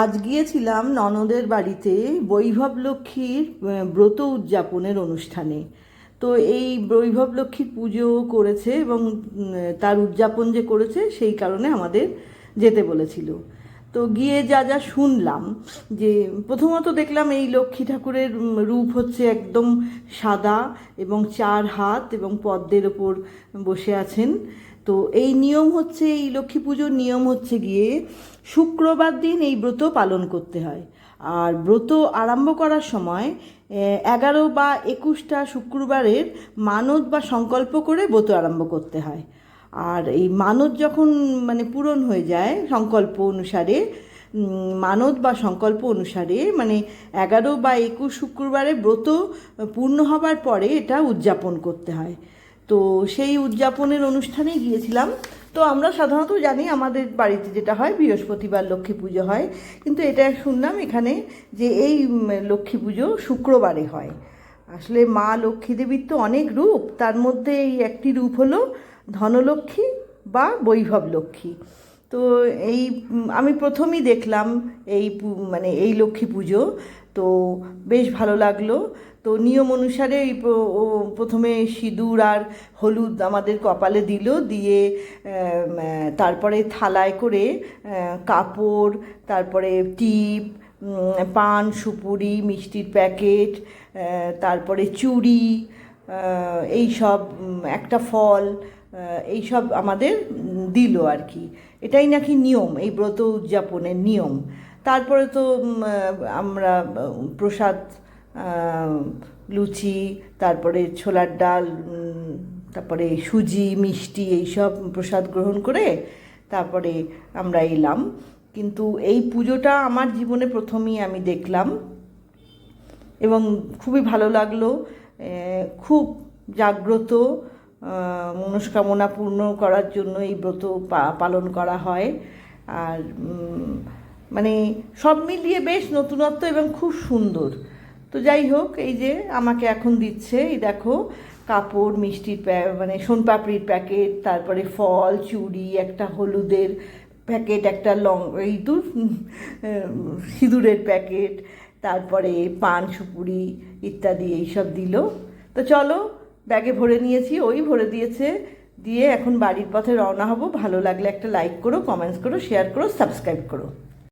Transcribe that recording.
আজ গিয়েছিলাম ননদের বাড়িতে বৈভব লক্ষ্মীর ব্রত উদযাপনের অনুষ্ঠানে। তো এই বৈভব লক্ষ্মীর পুজো করেছে এবং তার উদযাপন যে করেছে সেই কারণে আমাদের যেতে বলেছিল। তো গিয়ে যা যা শুনলাম যে, প্রথমত দেখলাম এই লক্ষ্মী ঠাকুরের রূপ হচ্ছে একদম সাদা এবং চার হাত এবং পদ্মের ওপর বসে আছেন। তো এই নিয়ম হচ্ছে, এই লক্ষ্মী পুজোর নিয়ম হচ্ছে গিয়ে শুক্রবার দিন এই ব্রত পালন করতে হয়। আর ব্রত আরম্ভ করার সময় এগারো বা একুশটা শুক্রবারের মানত বা সংকল্প করে ব্রত আরম্ভ করতে হয়। আর এই মানত যখন মানে পূরণ হয়ে যায়, সংকল্প অনুসারে মানত বা সংকল্প অনুসারে মানে এগারো বা একুশ শুক্রবারে ব্রত পূর্ণ হবার পরে এটা উদযাপন করতে হয়। তো সেই উদযাপনের অনুষ্ঠানে গিয়েছিলাম। তো আমরা সাধারণত জানি আমাদের বাড়িতে যেটা হয়, বৃহস্পতিবার লক্ষ্মী পুজো হয়। কিন্তু এটা শুনলাম এখানে যে এই লক্ষ্মী পুজো শুক্রবারে হয়। আসলে মা লক্ষ্মী দেবীর তো অনেক রূপ, তার মধ্যে এই একটি রূপ হলো ধনলক্ষ্মী বা বৈভব লক্ষ্মী। তো এই আমি প্রথমেই দেখলাম এই মানে এই লক্ষ্মী পুজো। তো বেশ ভালো লাগল। তো নিয়ম অনুসারে এই প্রথমে সিঁদুর আর হলুদ আমাদের কপালে দিল। দিয়ে তারপরে থালায় করে কাপড় তারপরে টিপ পান সুপুরি মিষ্টির প্যাকেট তারপরে চুড়ি এই সব একটা ফল আহ, এই সব আমাদের দিল আর কি। এটাই নাকি নিয়ম, এই ব্রত উদযাপনের নিয়ম। তারপরে তো আমরা প্রসাদ লুচি, তারপরে ছোলার ডাল তারপরে সুজি, মিষ্টি এইসব প্রসাদ গ্রহণ করে তারপরে আমরা এলাম। কিন্তু এই পুজোটা আমার জীবনে প্রথমেই আমি দেখলাম এবং খুবই ভালো লাগল খুব জাগ্রত মনস্কামনা পূর্ণ করার জন্য এই ব্রত পালন করা হয়। আর মানে সব মিলিয়ে বেশ নতুনত্ব এবং খুব সুন্দর। তো যাই হোক, এই যে আমাকে এখন দিচ্ছে, এই দেখো, কাপড়, মিষ্টির মানে সোনপাপড়ির প্যাকেট, তারপরে ফল, চুড়ি, একটা হলুদের প্যাকেট, একটা লং, এই তো সিঁদুরের প্যাকেট, তারপরে পান, সুপুরি ইত্যাদি, এইসব দিল। তো চলো ব্যাগে ভরে নিয়েছি, ওই ভরে দিয়েছে। দিয়ে এখন বাড়ির পথে রওনা হব। ভালো লাগলে একটা লাইক করো কমেন্টস করো শেয়ার করো সাবস্ক্রাইব করো।